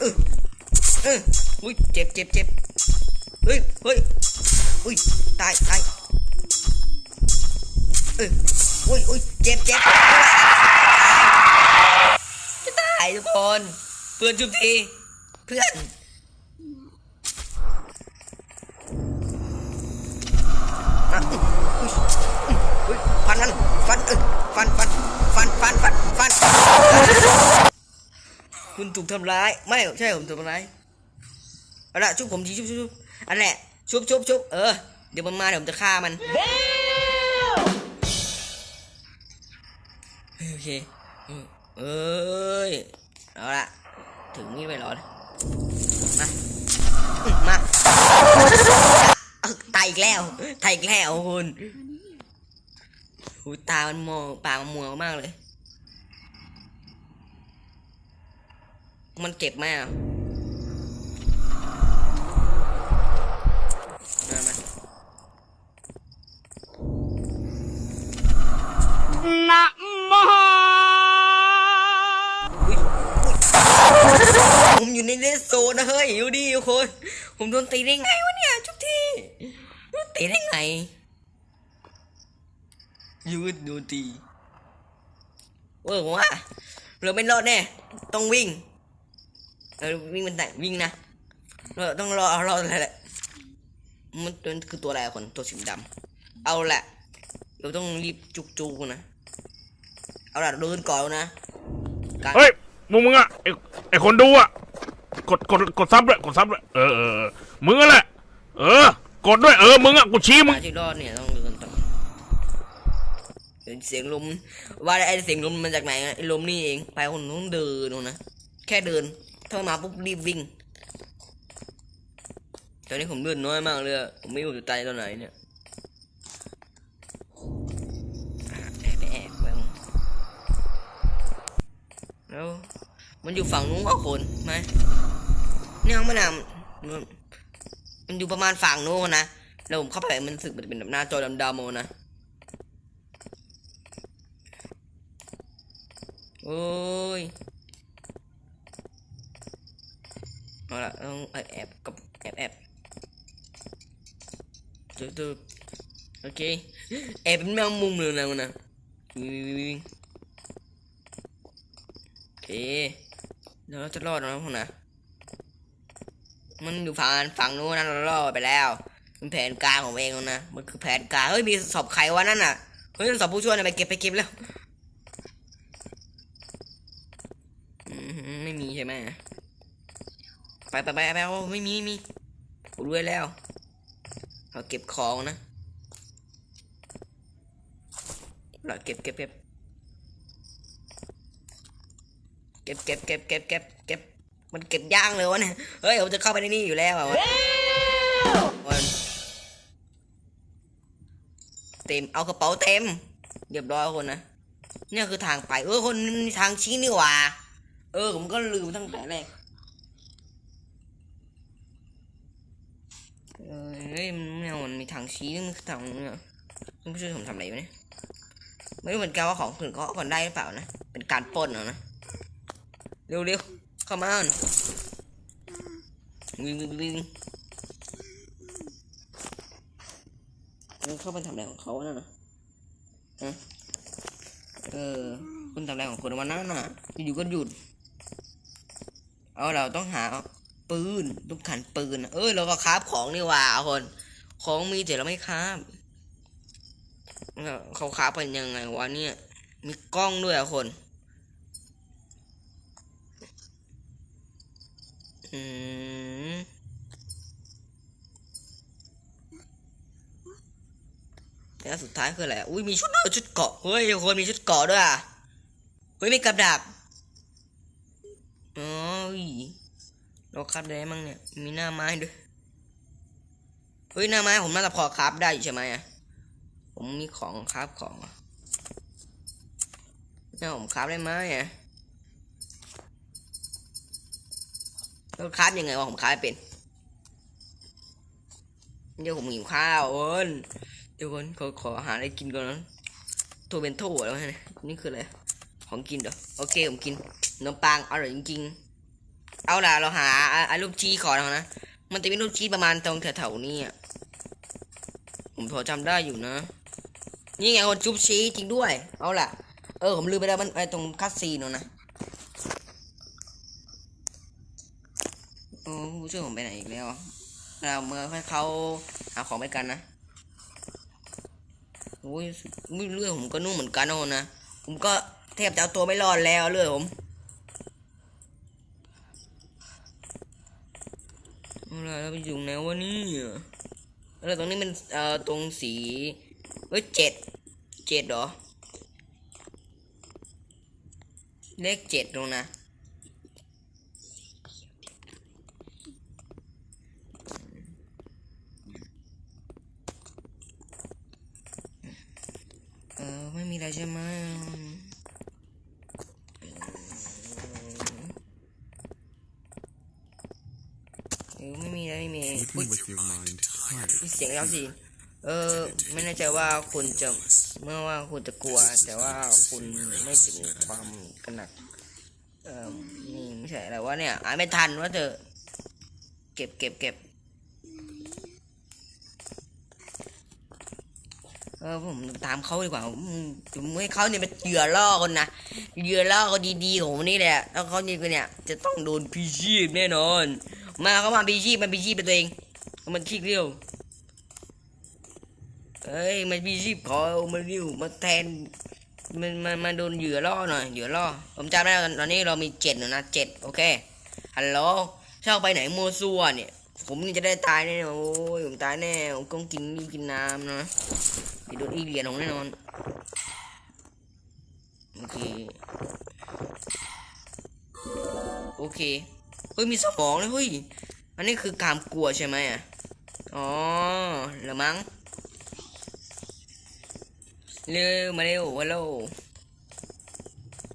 เออเอออุ้ยเจ็บเจ็บเจ็บเฮ้ยเฮ้ยอุ้ยตายตายเอออุ้ยอุ้ยเจ็บเจ็บจะตายทุกคนเพื่อนชุบทีเพื่อนอะอุ๊ยอุ๊ยฟันมันฟันเออฟันฟันฟันฟันฟันฟัน คุณถูกทำร้าย ไม่ใช่ผมถูกทำร้ายเอาละชุบผมทีชุบชุบอันแหละชุบชุบชุบเออเดี๋ยวมันมาเดี๋ยวผมจะฆ่ามันโอเคเออเอ้ยเอาละถึงนี่ไปรอเลยมามาเอ้าตายอีกแล้วตายอีกแล้วคุณหูตามันมองปากมันมัวมากเลย มันเจ็บไหมอะมามานะโมอุ๊ยผมอยู่ในเลสโซนนะเฮ้ยอยู่ดีทุกคน ผมโดนตีได้ไงวะเนี่ยทุกทีโดนตีได้ไงยืดโดนตีเออผมว่าเราไม่รอดแน่ ต้องวิ่ง เออวิ่งมันไหนวิ่งนะเราต้องรอรออะไรแหละมันตัวคือตัวอะไรอะคนตัวสีดำเอาแหละเราต้องรีบจุกจูกนะเอาละเดินก่อนนะการเฮ้ยมึงมึงอะไอไอคนดูอะกดกดกดซับด้วยกดซับด้วยเออเออเออมึงอะแหละเออกดด้วยเออมึงอะกูชี้มึงการที่รอดเนี่ยต้องเดินต่อเสียงลมว่าไอ้เสียงลมมันจากไหนอะไอ้ลมนี่เองไปคนต้องเดินเอานะแค่เดิน ถ้ามาปุ๊บรีบวิ่งตอนนี้ผมเดินน้อยมากเลยผมไม่รู้จะตายตอนไหนเนี่ยแอบแอบแล้วมันอยู่ฝั่งนู้นก็คนไหมเนี่ยมันนำมันอยู่ประมาณฝั่งนู้นนะแล้วผมเข้าไปมันสึกมันเป็นแบบหน้าจอดำๆเอานะโอ้ย เอาละต้องแอบกับแอบแอบจุดจุดโอเคแอบเป็นแมงมุมเลยนะมันนะวิ่งวิ่งวิ่งโอเคเดี๋ยวเราจะรอดนะพวกนะมันอยู่ฝั่งฝั่งนู้นนะเรารอดไปแล้วมันแผนการของเองนะมันคือแผนการเฮ้ยมีสอบใครวะนั่นน่ะเฮ้ยสอบผู้ช่วยนะไปเก็บไปเก็บแล้ว อืมไม่มีใช่ไหม ไปไปไปไปเอาไม่มีไม่มีผมรวยแล้วเอาเก็บของนะเราเก็บเก็บเก็บเก็บเก็บเก็บเก็บเก็บเก็บมันเก็บย่างเลยวะเนี่ยเฮ้ยผมจะเข้าไปในนี่อยู่แล้วอะวะมันเต็มเอากระเป๋าเต็มเรียบร้อยคนนะเนี่ยคือทางไปเออคนมันมีทางชี้นี่หว่า เออผมก็ลืมตั้งแต่แรกเออเฮ้ยมันไม่เอามันมีทางชี้นี่มันคือทางเนี่ยมันช่วยผมทำอะไรวะเนี่ยไม่รู้เหมือนกันว่าของคนเขาเอาคนได้หรือเปล่านะ เป็นการปล้นเหรอนะ เร็วเร็วเข้ามาวิ่งวิ่งวิ่งเข้าไปทำอะไรของเขาน่ะนะฮะเออคุณทำอะไรของคุณวันนั้นน่ะอยู่ๆก็หยุด เอาเราต้องหา ปืนต้องขันปืน เออเราก็คราบของนี่ว่าคน ของมีแต่เราไม่คราบเขาคราบเป็นยังไงวะเนี่ย มีกล้องด้วยอะคนอืมแล้วสุดท้ายคืออะไร อุ้ยมีชุดชุดเกาะ เฮ้ยคนมีชุดเกาะด้วยอะ เฮ้ยมีกับดักอ๋ออี เราคับได้มั้งเนี่ย มีหน้าไม้ด้วย เฮ้ยหน้าไม้ผมน่าจะพอคาบได้อยู่ใช่ไหมอะ ผมมีของคาบของเนี่ยผมคาบได้ไหมอะแล้วคาบยังไงวะผมคาบเป็น เดี๋ยวผมหิวข้าวโอนเดี๋ยวคนขอขอหาอะไรกินก่อนนะโทเบนโต้แล้วเนี่ยนี่คืออะไร ของกินเหรอโอเคผมกินนมปังอร่อยจริง เอาล่ะเราหาอะอะรูปชี้ขอนะ มันจะมีรูปชี้ประมาณตรงแถวๆนี้อะผมพอจำได้อยู่นะ นี่ไงคนจุบชี้จริงด้วย เอาล่ะ เออผมลืมไปแล้วมันไอตรงคัสซีนเนะนะโอ้ผู้ช่วยผมไปไหนอีกแล้วเราเมื่อให้เขาหาของไปกันนะโอ้ยเลือดผมก็นุ่มเหมือนกันนะคนนะผมก็แทบจะเอาตัวไม่รอดแล้วเลือดผม เอาล่ะเราไปอยู่ไหนวะนี่แล้วตรงนี้มันเอ่อตรงสีเฮ้ยเจ็ดเจ็ดเหรอ เลขเจ็ดตรงนะเออไม่มีอะไรใช่ไหม your mind tired. มีเสียงแล้วสิเออ ไม่แน่ใจว่าคุณจะเมื่อว่าคุณจะกลัว แต่ว่าคุณไม่ถึงความกระหนัก เออนี่ไม่ใช่อะไรวะเนี่ยอ่านไม่ทันว่าเธอะเก็บเก็บเก็บเออผมตามเขาดีกว่าผมให้เขาเนี่ยเป็นเหยื่อล่อคนนะเหยื่อล่อคนดีๆของผมนี่แหละแล้วเขาเนี่ยเนี่ยจะต้องโดนพีชีพแน่นอน มาเขามาพีชีพมันพีชีพเป็นตัวเอง มันขี้เรียวเอ้ยมันมีชีพขอมาริวมาแทนมันมันมาโดนเหยื่อล่อหน่อยเหยื่อล่อผมจำได้ตอนนี้เรามีเจ็ดนะเจ็ดโอเคฮัลโหลชอบไปไหนมัวซัวเนี่ย ผมนี่จะได้ตายแน่โอ้ยผมตายแน่ผมต้องกินนี่กินน้ำนะเดี๋ยวโดนอีเลียนของแน่นอนโอเคโอเคเฮ้ยมีสมองเลยเฮ้ยอันนี้คือการกลัวใช่ไหมอะ อ๋อเหรือมั้งเร็วมาเร็วฮัลโหล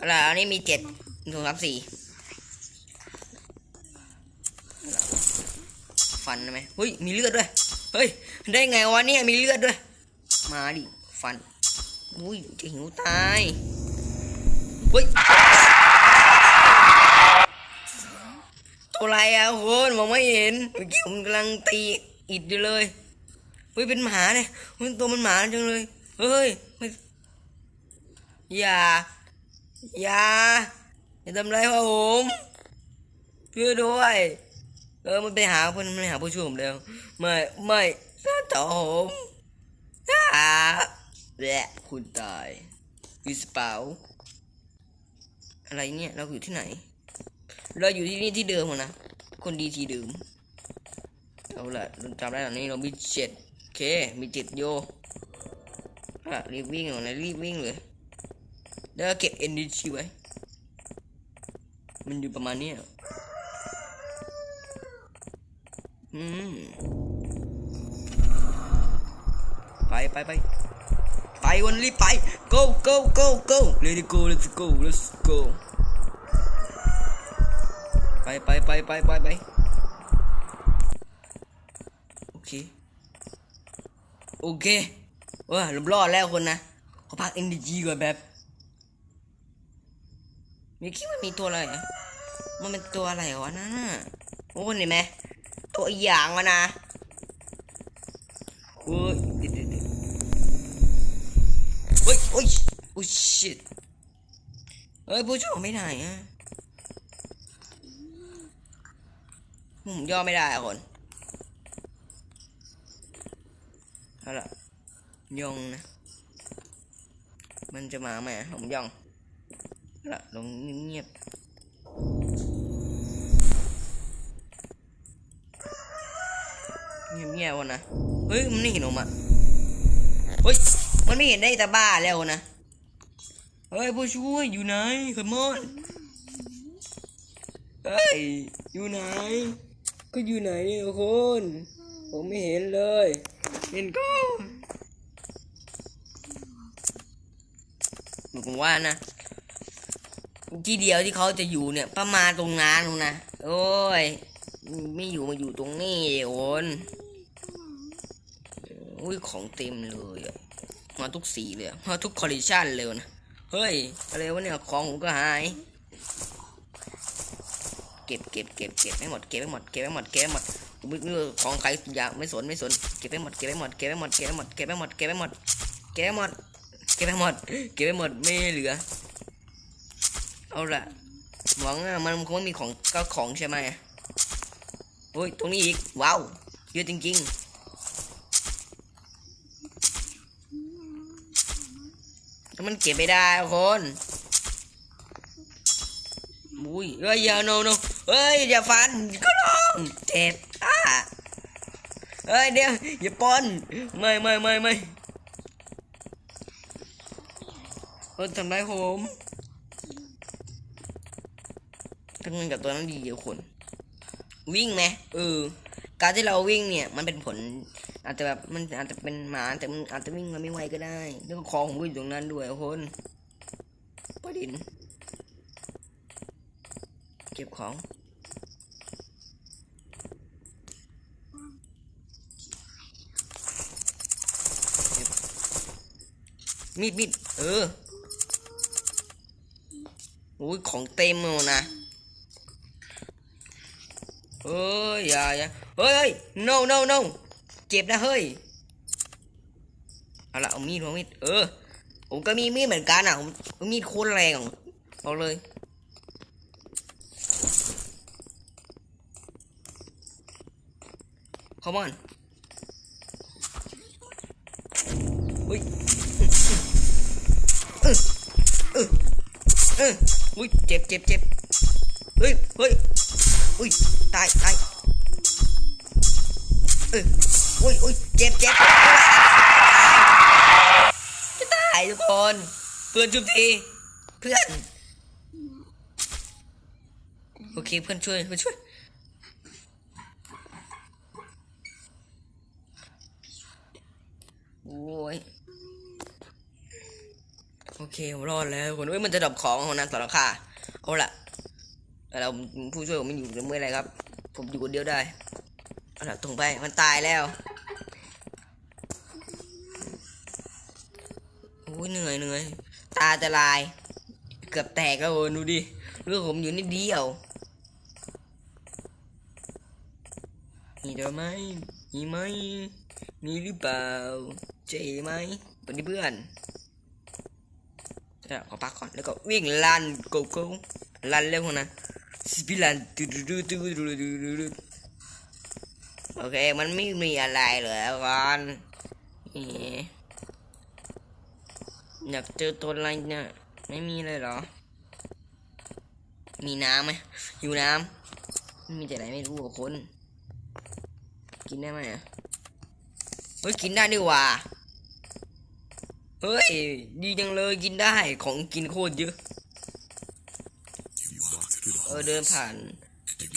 อะไรอันนี้มีเจ็ดหนึ่งสองสามสี่ฟันได้ไหมเฮ้ยมีเลือดด้วยเฮ้ยได้ไงวะเนี่ยมีเลือดด้วย มาดิฟันอุ้ยจะหิวตายเฮ้ยตัวอะไรอะคุณมองไม่เห็นเมื่อกี้ผมกำลังตี อิดอยู่เลยเฮ้ยเป็นหมาเนี่ยเฮ้ยตัวมันหมาจังเลยเฮ้ยไม่อย่า อย่าอย่าทำไรพ่อผมช่วยด้วยเออมันไปหาเพื่อนมันไปหาผู้ช่วยผมแล้วไม่ไม่ถ้าต่อผมอ่าแหละคุณตายวิสเปาอะไรเนี่ยเราอยู่ที่ไหน เราอยู่ที่นี่ที่เดิมนะคนดีที่เดิม เอาละจำได้ตอนนี้เรามีเจ็ดเคมีเจ็ดโยอะรีบวิ่งหน่อยนะรีบวิ่งเลยแล้วก็เก็บ energy ไว้ มันอยู่ประมาณนี้อืมไปไปไปไปวันรีบไป go go go go let's go let's go let's go ไปไปไปไปไปไปโอ เคโอเคว่าผมรอดแล้วคนนะขอพักเอ็นดีก่อนแบบมีคิดว่ามีตัวอะไรอะมันเป็นตัวอะไรวะนั่นน่ะโอ้เห็นไหมตัวอีหยางวะนะเฮ้ยเดี๋ยวเดี๋ยวเดี๋ยวเฮ้ยโอ้ยโอ้ย shit เฮ้ยผู้ชมไม่ไหนอะผมย่อไม่ได้อะคน เอาละยองนะ มันจะมาไหมผมยองละลงเงียบเงียบเงียบวะนะ เฮ้ย มันไม่เห็นผมอะเฮ้ย มันไม่เห็นได้แต่บ้าแล้วนะ เฮ้ยผู้ช่วยอยู่ไหนคมอนเฮ้ย อยู่ไหน ก็อยู่ไหนเนี่ยทุกคน ผมไม่เห็นเลย เห็นก็ผมว่านะ ที่เดียวที่เขาจะอยู่เนี่ย ประมาณตรงนั้นนู่นะโอ้ย ไม่อยู่มาอยู่ตรงนี้โอนอุ้ยของเต็มเลยอะมาทุกสีเลยมาทุกคอลเลคชันเลยนะเฮ้ยอะไรวะเนี่ยของผมก็หาย เก็บเก็บเก็บเก็บไม่หมดเก็บไม่หมดเก็บไม่หมดเก็บไม่หมด ม่รู้ของใครอย่าไม่สนไม่สนเก็บไม่หมดเก็บไม่หมดเก็บไม่หมดเก็บไม่หมดเก็บไม่หมดเก็บไม่หมดเก็บไม่หมดเก็บไม่หมดเก็บไม่หมดไม่เหลือ เอาละหวังมันคงไม่มีของก็ของใช่ไหมโอ้ยตรงนี้อีกว้าวเยอะจริงๆแต่มันเก็บไม่ได้คนอุ้ยเอ้ยอย่าโนโนเอ้ยอย่าฟันก็ลองเจ็บ เอ้ยเดี๋ยวอย่าปอนไม่ไม่ไม่ไม่เออทำร้ายผมทำงานกับตัวนั้นดีเดียวคน วิ่งไหมเออ การที่เราวิ่งเนี่ย มันเป็นผล อาจจะแบบมันอาจจะเป็นหมาแต่มันอาจจะวิ่งมาไม่ไวก็ได้ แล้วก็คอผมก็อยู่ตรงนั้นด้วยคนประด็นเก็บของเก็บ มีดมีดเออโอ้ยของเต็มเลยนะเอ้ยอย่าอย่าเฮ้ยเฮ้ย no no no เจ็บนะเฮ้ย เอาละเอามีดเอามีด เออ ผมก็มีมีดเหมือนกันอะ ผมมีดโคตรแรงอะเอาเลยคอมอนเฮ้ยเออเออเอ อุ้ยเจ็บเจ็บเจ็บเฮ้ยเฮ้ยอุ้ยตายตายเอออุ้ยอุ้ยเจ็บเจ็บจะตายทุกคน เพื่อนชุบทีเพื่อนโอเคเพื่อนช่วยเพื่อนช่วยโอ้ย โอเครอดแล้วคนเอ้ยมันจะดับของของนางต่อราคาเอาละแต่เราผู้ช่วยผมไม่อยู่จะเมื่อไรครับ ผมอยู่คนเดียวได้เอาละตรงไปมันตายแล้วโอ้ยเหนื่อยเหนื่อยตาจะลาย เกือบแตกแล้วดูดิเรื่องผมอยู่นิดเดียวมีเจอไหมมีไหมมีหรือเปล่าเจ๊ไหมวัสดีเพื่อน เดี๋ยวขอพักก่อนแล้วก็วิ่งลันโกโก้ลันเร็วนะสปิลันตูดูดูดูดูดูดูดูโอเคมันไม่มีอะไรเลยก่อนอยากเจอตัวอะไรเนี่ยไม่มีเลยเหรอ มีน้ำไหมอยู่น้ำมีแต่ไหนไม่รู้อะคน กินได้ไหมอะเฮ้ยกินได้ดีกว่า เฮ้ย ดีจังเลยกินได้ของกินโคตรเยอะ เออเดินผ่าน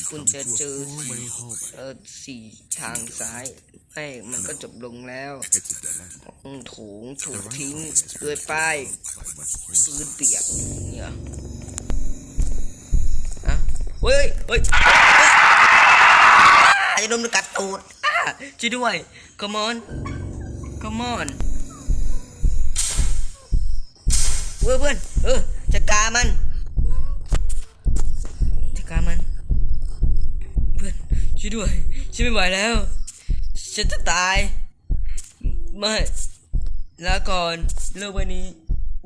คุณจะเจอเออสี่ทางซ้ายไม่มันก็จบลงแล้วห้องโถงถูกทิ้งด้วยป้ายพื้นเปียกเนี่ยอะเฮ้ยเฮ้ยอ้าจะโดนกัดตูดอ้าช่วยด้วย come on come on เพื่อนเพื่อนเออจัดการมันจัดการมัน เพื่อนช่วยด้วยช่วยไม่ไหวแล้วฉันจะตายไม่แลาก่อนโลกใบนี้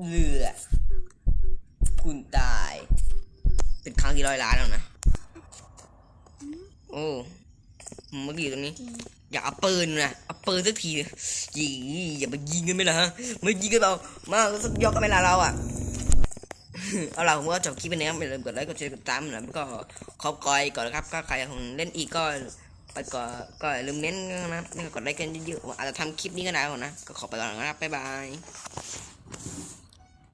เหลือคุณตาย เป็นครั้งที่ร้อยล้านแล้วนะ โอ้เมื่อกี้อยู่ตรงนี้ อย่าเอาปืนนะ ปืนสักทียิงอย่ามายิงกันไหมล่ะฮะไม่ยิงกันเรามาสักยกกันไหมล่ะเราอะเอาล่ะผมก็จบคลิปไปแล้วอย่าลืมกดไลค์กดแชร์กดติดตามนะแล้วก็ขอบกอยก่อนนะครับก็ใครของเล่นอีกก็ไปก่อนก็ลืมเน้นนะแล้วกดไลค์กันเยอะๆอาจจะทำคลิปนี้ก็ได้ก่อนนะก็ขอไปก่อนนะครับบ๊ายบาย